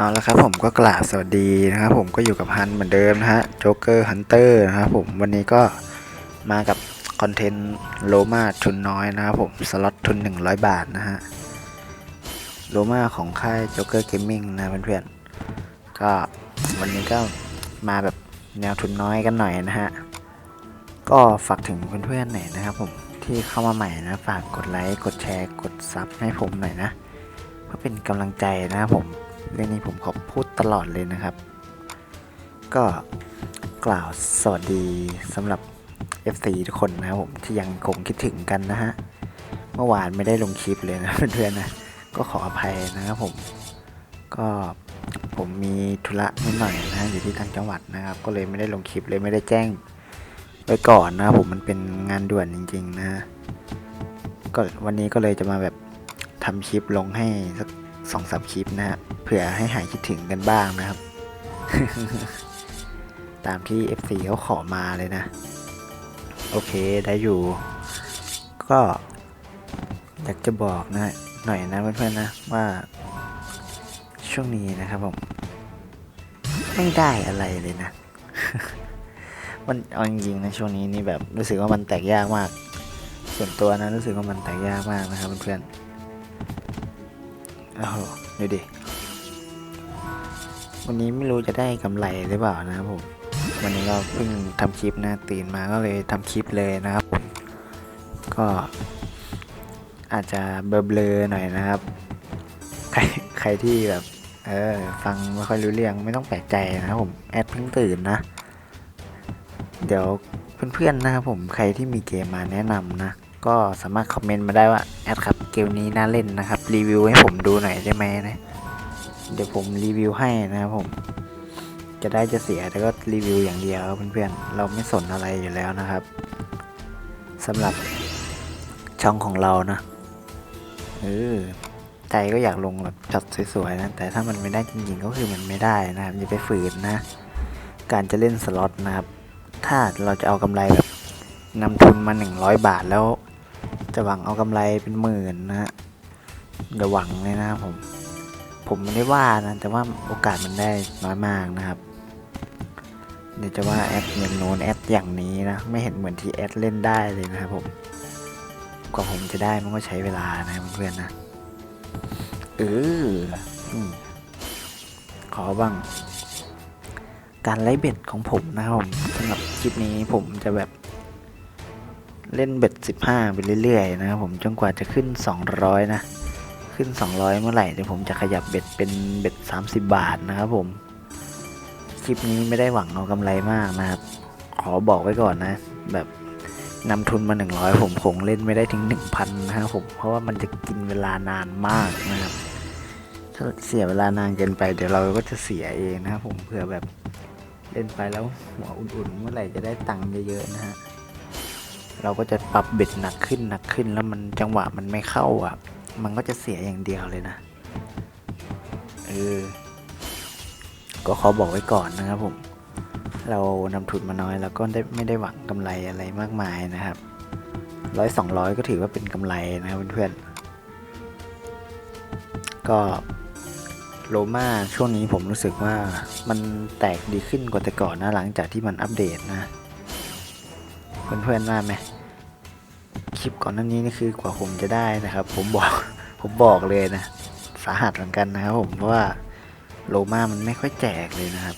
เอาละครับผมก็กราบสวัสดีนะครับผมก็อยู่กับฮันเหมือนเดิมนะฮะโจ๊กเกอร์ฮันเตอร์นะครับผมวันนี้ก็มากับคอนเทนต์โลมาทุนน้อยนะครับผมสล็อตทุน 100 บาทนะฮะโลมาของค่ายโจ๊กเกอร์เกมมิ่งนะเพื่อนๆก็วันนี้ก็มาแบบแนวทุนน้อยกันหน่อยนะฮะก็ฝากถึงเพื่อนๆหน่อยนะครับผมที่เข้ามาใหม่นะฝากกดไลค์กดแชร์กดซับให้ผมหน่อยนะเพื่อเป็นกำลังใจนะครับผม เรื่องนี้ผมขอพูดตลอดเลยนะครับ ก็กล่าวสวัสดีสำหรับ FC ทุกคนนะครับผมที่ยังคงคิดถึงกันนะฮะ เมื่อวานไม่ได้ลงคลิปเลยนะเพื่อนๆนะ ก็ขออภัยนะครับผม ก็ผมมีธุระนิดหน่อยนะอยู่ที่ต่างจังหวัดนะครับ ก็เลยไม่ได้ลงคลิปเลยไม่ได้แจ้งไว้ก่อนนะครับผมมันเป็นงานด่วนจริง ๆ นะฮะก็วันนี้ก็เลยจะมาแบบทำคลิปลงให้สัก สองสามคลิปนะฮะเผื่อให้หายคิดถึงกันบ้างนะครับ ตามที่ FC เขาขอมาเลยนะ โอเคได้อยู่ ก็อยากจะบอกนะหน่อยนะเพื่อนๆนะว่า ช่วงนี้นะครับผมไม่ได้อะไรเลยนะ มันเอาจริงๆนะช่วงนี้นี่แบบรู้สึกว่ามันแตกยากมาก ส่วนตัวนะรู้สึกว่ามันแตกยากมากนะครับเพื่อนๆ โอ้โหดูดิ วันนี้ไม่รู้จะได้กำไรหรือเปล่านะครับผม วันนี้ก็เพิ่งทำคลิปนะตื่นมาก็เลยทำคลิปเลยนะครับผม ก็อาจจะเบลอๆหน่อยนะครับ ใครใครที่แบบ เออ ฟังไม่ค่อยรู้เรื่องไม่ต้องแปลกใจนะครับผม แอดเพิ่งตื่นนะ เดี๋ยวเพื่อนๆนะครับผมใครที่มีเกมมาแนะนำนะ ก็สามารถคอมเมนต์มาได้ว่า แอดครับ เกมนี้น่าเล่นนะครับ รีวิวให้ผมดูหน่อยได้ไหมนะ เดี๋ยวผมรีวิวให้นะครับผม จะได้จะเสียแต่ก็รีวิวอย่างเดียวเพื่อนๆ เราไม่สนอะไรอยู่แล้วนะครับสำหรับช่องของเรานะเออใจก็อยากลงแบบช็อตสวยๆนะ แต่ถ้ามันไม่ได้จริงๆก็คือมันไม่ได้นะครับอย่าไปฝืนนะ การจะเล่นสล็อตนะครับ ถ้าเราจะเอากำไรแบบนำทุนมา 100 บาทแล้ว จะหวังเอากำไรเป็นหมื่นนะฮะอย่าหวังเลยนะครับผม ผมไม่ได้ว่านะ แต่ว่าโอกาสมันได้น้อยมากนะครับ เดี๋ยวจะว่าแอดอย่างโน้นแอดอย่างนี้นะ ไม่เห็นเหมือนที่แอดเล่นได้เลยนะครับผม กว่าผมจะได้มันก็ใช้เวลานะเพื่อนๆนะ เออขอบ้าง การไล่เบ็ดของผมนะครับผมสำหรับคลิปนี้ผมจะแบบ เล่นเบ็ด 15 ไปเรื่อยๆนะครับผมจนกว่าจะขึ้น 200 นะ ขึ้น 200 เมื่อไหร่เดี๋ยวผมจะขยับเบ็ดเป็นเบ็ด 30 บาทนะครับผม คลิปนี้ไม่ได้หวังเอากำไรมากนะครับ ขอบอกไว้ก่อนนะ แบบนำทุนมา 100 ผมคงเล่นไม่ได้ถึง 1,000 นะครับผม เพราะว่ามันจะกินเวลานานมากนะครับ ถ้าเสียเวลานานเกินไปเดี๋ยวเราก็จะเสียเองนะครับผมเผื่อแบบเล่นไปแล้วหัวอุ่นๆ เมื่อไหร่จะได้ตังค์เยอะๆนะฮะ เราก็จะปรับเบ็ดหนักขึ้นหนักขึ้น แล้วมันจังหวะมันไม่เข้าอะ มันก็จะเสียอย่างเดียวเลยนะ เออ ก็ขอบอกไว้ก่อนนะครับผม เรานำทุนมาน้อยแล้วก็ได้ไม่ได้หวังกำไรอะไรมากมายนะครับ ร้อยสองร้อยก็ถือว่าเป็นกำไรนะครับเพื่อนๆ ก็โลมาช่วงนี้ผมรู้สึกว่ามันแตกดีขึ้นกว่าแต่ก่อนนะหลังจากที่มันอัปเดตนะ เพื่อนๆว่าไหมคลิปก่อนหน้านี้นี่คือกว่าผมจะได้นะครับ ผมบอกผมบอกเลยนะ สาหัสเหมือนกันนะครับผมเพราะว่าโลมามันไม่ค่อยแจกเลยนะครับ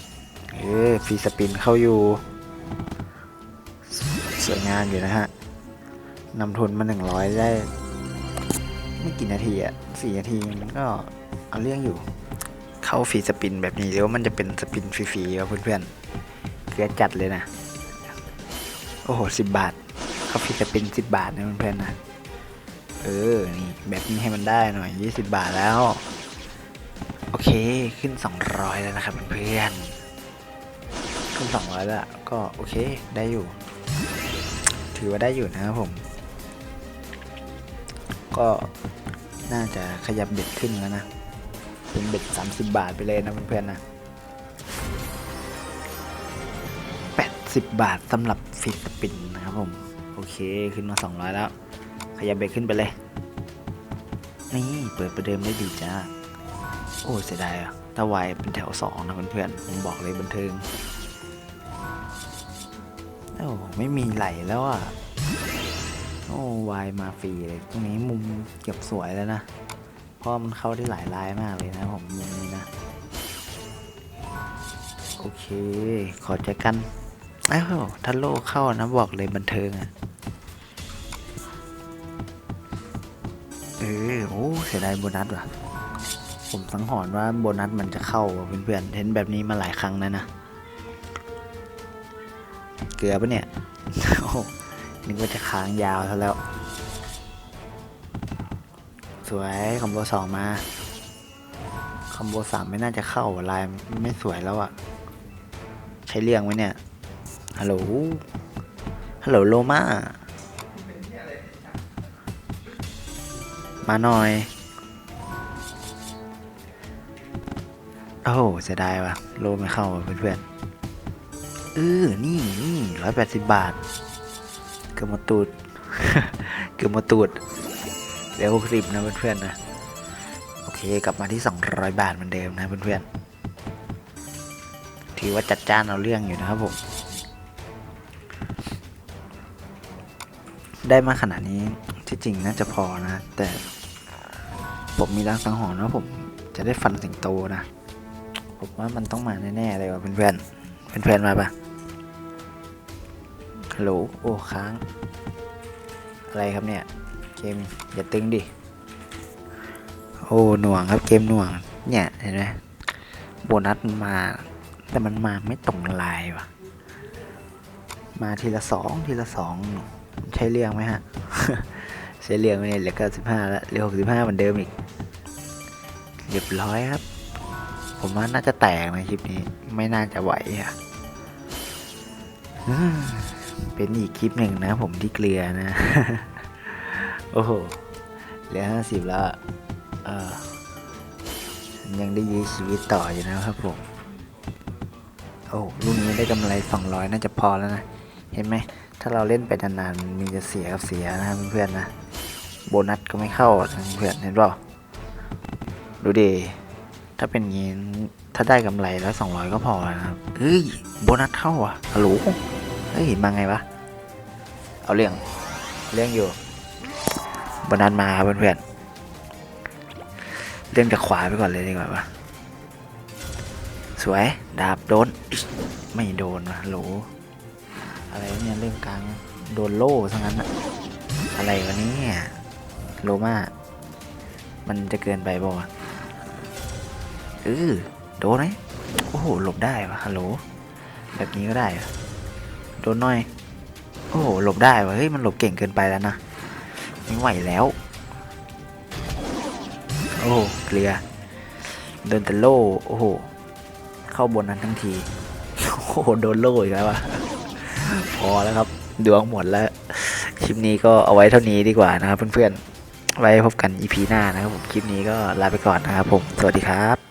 เออฟีสปินเข้าอยู่สสวยงามอยู่นะฮะนำทุนมาหนึ่งร้อยได้ ไม่กี่นาทีอะสี่นาทีมันก็เอาเรื่องอยู่ เข้าฟรีสปินแบบนี้แล้วมันจะเป็นสปินฟรีๆครับเพื่อนๆเกลือจัดเลยนะ โอ้โหสิบบาทเขาฟรีจะเป็นสิบบาทนะเพื่อนๆนะ เออ นี่แบบนี้ให้มันได้หน่อยยี่สิบบาทแล้ว โอเค ขึ้นสองร้อยแล้วนะครับเพื่อนๆขึ้นสองร้อยแล้วก็โอเคได้อยู่ ถือว่าได้อยู่นะครับผม ก็น่าจะขยับเบ็ดขึ้นแล้วนะ เป็นเบ็ดสามสิบบาทไปเลยนะเพื่อนๆนะ 80บาทสำหรับฟิสปินนะครับผม โอเคขึ้นมา 200 แล้ว ขยับเบรกขึ้นไปเลย นี่เปิดประเดิมได้ดีจ้า โอ้เสียดายอะถ้าวายเป็นแถวสองนะเพื่อนๆผมบอกเลยบันเทิงโอ้ไม่มีไหลแล้วอะ โอ้วายมาฟรีเลย ตรงนี้มุมเก็บสวยแล้วนะ เพราะมันเข้าได้หลายลายมากเลยนะผมมุมนี้นะ โอเค ขอเจอกัน อ้าวถ้าโลเข้านะบอกเลยบันเทิงอะ เออโอ้เสียดายโบนัสว่ะ ผมสังหรณ์ว่าโบนัสมันจะเข้าว่ะเพื่อนๆเห็นแบบนี้มาหลายครั้งแล้วนะ เกลือปะเนี่ยโอ้โหนึกว่าจะค้างยาวซะแล้ว สวยคอมโบสองมาคอมโบสามไม่น่าจะเข้าลายไม่สวยแล้วอะใช้เรียงไว้เนี่ย ฮัลโหล ฮัลโหลโลมา มาหน่อย โอ้โหเสียดายว่ะ โลไม่เข้าว่ะเพื่อนๆเออนี่นี่ร้อยแปดสิบบาท เกือบมดตูด เกือบมดตูดเหลือหกสิบนะเพื่อนๆนะ โอเคกลับมาที่ 200 บาทเหมือนเดิมนะเพื่อนๆถือว่าจัดจ้านเอาเรื่องอยู่นะครับผม ได้มาขนาดนี้ที่จริงน่าจะพอนะ แต่ผมมีรังสังหรณ์ว่าผมจะได้ฟันสิงโตนะ ผมว่ามันต้องมาแน่ๆเลยว่ะเพื่อนๆเพื่อนๆมาปะฮัลโหลโอ้ค้าง อะไรครับเนี่ย เกมอย่าตึงดิ โอ้หน่วงครับเกมหน่วง เนี่ยเห็นไหมโบนัสมันมา แต่มันมาไม่ตรงลายว่ะ มาทีละสองทีละสอง ใช้เรียงไหมฮะ ใช้เรียงไหมเนี่ยเหลือเก้าสิบห้าแล้วเหลือหกสิบห้าเหมือนเดิมอีกเรียบร้อยครับ ผมว่าน่าจะแตกในคลิปนี้ ไม่น่าจะไหวอะเป็นอีกคลิปหนึ่งนะ ผมที่เกลือนะ โอ้โหเหลือห้าสิบแล้วอะเออยังได้ยื้อชีวิตต่ออยู่นะครับผม โอ้ลูกนี้ได้กำไรสองร้อยน่าจะพอแล้วนะ เห็นไหม ถ้าเราเล่นไปนานๆมันจะเสียกับเสียนะครับเพื่อนๆนะโบนัสก็ไม่เข้าเพื่อนเห็นเปล่าดูดิถ้าเป็นงี้ถ้าได้กำไรแล้วสองร้อยก็พอนะครับเฮ้ยโบนัสเข้าอะฮัลโหลเฮ้ยมาไงวะเอาเรื่องเรื่องอยู่โบนัสมาครับเพื่อนๆเล่นจากขวาไปก่อนเลยดีกว่าปะสวย ดาบโดน ไม่โดนวะโหล อะไรเนี่ยเล่นกลางโดนโล่ซะงั้นอะอะไรวะเนี่ยโลมามันจะเกินไปบ่ะเออโดนไหมโอ้โหหลบได้วะฮัลโหลแบบนี้ก็ได้โดนหน่อย โอ้โหหลบได้วะเฮ้ยมันหลบเก่งเกินไปแล้วนะไม่ไหวแล้วโอ้โหเกลียร์โดนแต่โล่โอ้โหเข้าบนนั้นทั้งทีโอ้โหโดนโล่อีกแล้วอะ พอแล้วครับดวงหมดแล้ว คลิปนี้ก็เอาไว้เท่านี้ดีกว่านะครับเพื่อนๆ ไว้พบกัน EP หน้านะครับผม คลิปนี้ก็ลาไปก่อนนะครับผม สวัสดีครับ